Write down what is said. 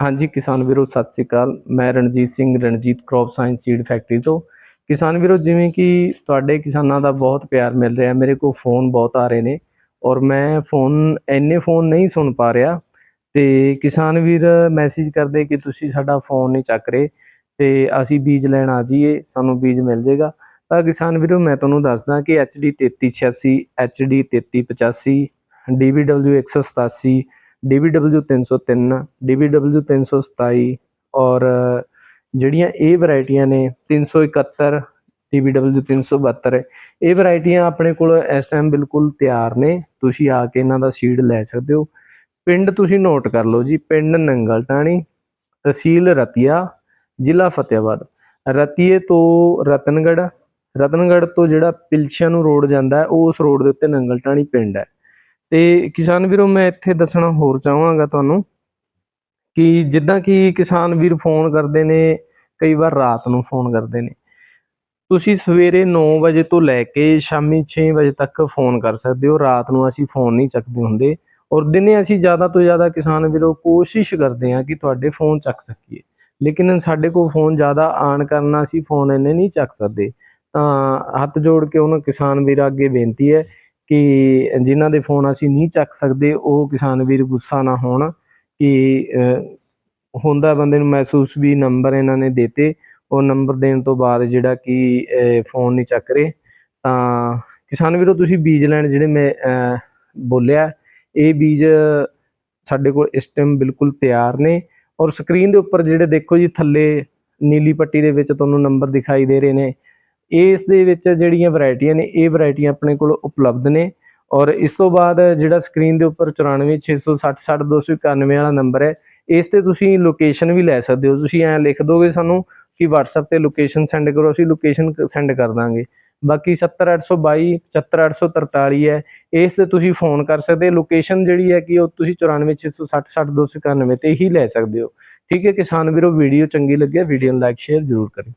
ਹਾਂਜੀ, ਕਿਸਾਨ ਵੀਰੋ, ਸਤਿ ਸ੍ਰੀ ਅਕਾਲ। ਮੈਂ Ranjit Singh, Ranjit crop science seed factory ਤੋਂ। ਕਿਸਾਨ ਵੀਰੋ, ਜਿਵੇਂ ਕਿ ਤੁਹਾਡੇ ਕਿਸਾਨਾਂ ਦਾ ਬਹੁਤ ਪਿਆਰ ਮਿਲ ਰਿਹਾ, ਮੇਰੇ ਕੋਲ ਫੋਨ ਬਹੁਤ ਆ ਰਹੇ ਨੇ ਔਰ ਮੈਂ ਫੋਨ ਐਨੇ ਫੋਨ ਨਹੀਂ ਸੁਣ ਪਾ ਰਿਹਾ ਤੇ ਕਿਸਾਨ ਵੀਰ ਮੈਸੇਜ ਕਰਦੇ ਕਿ ਤੁਸੀਂ ਸਾਡਾ ਫੋਨ ਨਹੀਂ ਚੱਕ ਰਹੇ ਤੇ ਅਸੀਂ ਬੀਜ ਲੈਣ ਆ ਜਾਈਏ ਸਾਨੂੰ ਬੀਜ ਮਿਲ ਜਾਏਗਾ। ਤਾਂ ਕਿਸਾਨ ਵੀਰੋ, ਮੈਂ ਤੁਹਾਨੂੰ ਦੱਸਦਾ ਕਿ HD 3386 HD 3385 DVW 187 DVW 303 DVW 327 ਔਰ ਜਿਹੜੀਆਂ ਇਹ ਵੈਰਾਈਟੀਆਂ ਨੇ 371 DVW 372 ਇਹ ਵੈਰਾਈਟੀਆਂ ਆਪਣੇ ਕੋਲ ਇਸ ਟਾਈਮ ਬਿਲਕੁਲ ਤਿਆਰ ਨੇ। ਤੁਸੀਂ ਆ ਕੇ ਇਹਨਾਂ ਦਾ ਸੀਡ ਲੈ ਸਕਦੇ ਹੋ। ਪਿੰਡ ਤੁਸੀਂ ਨੋਟ ਕਰ ਲਓ ਜੀ, ਪਿੰਡ ਨੰਗਲਟਾਣੀ ਤਹਿਸੀਲ ਰਤੀਆ, ਜ਼ਿਲ੍ਹਾ ਫਤਿਆਬਾਦ ਰਤੀਏ ਤੋਂ ਰਤਨਗੜ ਰਤਨਗੜ ਤੋਂ ਜਿਹੜਾ ਪਿਲਸ਼ਾ ਨੂੰ ਰੋਡ ਜਾਂਦਾ ਹੈ ਉਸ ਰੋਡ ਦੇ ਉੱਤੇ ਨੰਗਲਟਾਣੀ ਪਿੰਡ ਹੈ। ਤੇ ਕਿਸਾਨ ਵੀਰੋ, ਮੈਂ ਇੱਥੇ ਦੱਸਣਾ ਹੋਰ ਚਾਹਾਂਗਾ ਤੁਹਾਨੂੰ ਕਿ ਜਿੱਦਾਂ ਕਿ ਕਿਸਾਨ ਵੀਰ ਫੋਨ ਕਰਦੇ ਨੇ, ਕਈ ਵਾਰ ਰਾਤ ਨੂੰ ਫੋਨ ਕਰਦੇ ਨੇ। ਤੁਸੀਂ ਸਵੇਰੇ 9 ਵਜੇ ਤੋਂ ਲੈ ਕੇ ਸ਼ਾਮੀ 6 ਵਜੇ ਤੱਕ ਫੋਨ ਕਰ ਸਕਦੇ ਹੋ। ਰਾਤ ਨੂੰ ਅਸੀਂ ਫੋਨ ਨਹੀਂ ਚੱਕਦੇ ਹੁੰਦੇ ਔਰ ਦਿਨੇ ਅਸੀਂ ਜ਼ਿਆਦਾ ਤੋਂ ਜ਼ਿਆਦਾ ਕਿਸਾਨ ਵੀਰੋ ਕੋਸ਼ਿਸ਼ ਕਰਦੇ ਹਾਂ ਕਿ ਤੁਹਾਡੇ ਫੋਨ ਚੱਕ ਸਕੀਏ। ਲੇਕਿਨ ਸਾਡੇ ਕੋਲ ਫੋਨ ਜ਼ਿਆਦਾ ਆਣ ਕਰਨਾ ਅਸੀਂ ਫੋਨ ਇੰਨੇ ਨਹੀਂ ਚੱਕ ਸਕਦੇ। ਤਾਂ ਹੱਥ ਜੋੜ ਕੇ ਉਹਨਾਂ ਕਿਸਾਨ ਵੀਰਾਂ ਅੱਗੇ ਬੇਨਤੀ ਹੈ ਕਿ ਜਿਨ੍ਹਾਂ ਦੇ ਫੋਨ ਅਸੀਂ ਨਹੀਂ ਚੱਕ ਸਕਦੇ, ਉਹ ਕਿਸਾਨ ਵੀਰ ਗੁੱਸਾ ਨਾ ਹੋਣ ਕਿ ਹੁੰਦਾ ਬੰਦੇ ਨੂੰ ਮਹਿਸੂਸ ਵੀ ਨੰਬਰ ਇਹਨਾਂ ਨੇ ਦਿੱਤੇ, ਉਹ ਨੰਬਰ ਦੇਣ ਤੋਂ ਬਾਅਦ ਜਿਹੜਾ ਕਿ ਫੋਨ ਨਹੀਂ ਚੱਕ ਰਹੇ। ਤਾਂ ਕਿਸਾਨ ਵੀਰੋ, ਤੁਸੀਂ ਬੀਜ ਲੈਣ ਜਿਹੜੇ ਮੈਂ ਬੋਲਿਆ, ਇਹ ਬੀਜ ਸਾਡੇ ਕੋਲ ਇਸ ਟਾਈਮ ਬਿਲਕੁਲ ਤਿਆਰ ਨੇ ਔਰ ਸਕਰੀਨ ਦੇ ਉੱਪਰ ਜਿਹੜੇ ਦੇਖੋ ਜੀ, ਥੱਲੇ ਨੀਲੀ ਪੱਟੀ ਦੇ ਵਿੱਚ ਤੁਹਾਨੂੰ ਨੰਬਰ ਦਿਖਾਈ ਦੇ ਰਹੇ ਨੇ। ਇਸ ਦੇ ਵਿੱਚ ਜਿਹੜੀਆਂ ਵੈਰਾਈਟੀਆਂ ਨੇ, ਇਹ ਵੈਰਾਈਟੀਆਂ ਆਪਣੇ ਕੋਲ ਉਪਲਬਧ ਨੇ ਔਰ ਇਸ ਤੋਂ ਬਾਅਦ ਜਿਹੜਾ ਸਕਰੀਨ ਦੇ ਉੱਪਰ 94 660 ਵਾਲਾ ਨੰਬਰ ਹੈ, ਇਸ ਤੇ ਤੁਸੀਂ ਲੋਕੇਸ਼ਨ ਵੀ ਲੈ ਸਕਦੇ ਹੋ। ਤੁਸੀਂ ਐਂ ਲਿਖ ਦੋਗੇ ਸਾਨੂੰ ਕਿ WhatsApp ਤੇ ਲੋਕੇਸ਼ਨ ਸੈਂਡ ਕਰੋ, ਅਸੀਂ ਲੋਕੇਸ਼ਨ ਸੈਂਡ ਕਰ ਦਾਂਗੇ। ਬਾਕੀ 70822 74843 ਹੈ, ਇਸ ਤੇ ਤੁਸੀਂ ਫੋਨ ਕਰ ਸਕਦੇ ਲੋਕੇਸ਼ਨ ਜਿਹੜੀ ਹੈ ਕਿ ਉਹ ਤੁਸੀਂ 94 ਤੇ ਹੀ ਲੈ ਸਕਦੇ ਹੋ। ਠੀਕ ਹੈ, ਕਿਸਾਨ ਵੀਰੋ ਵੀਡੀਓ ਚੰਗੀ ਲੱਗੇ ਵੀਡੀਓ ਨੂੰ ਲਾਈਕ ਸ਼ੇਅਰ ਜ਼ਰੂਰ ਕਰਿਓ।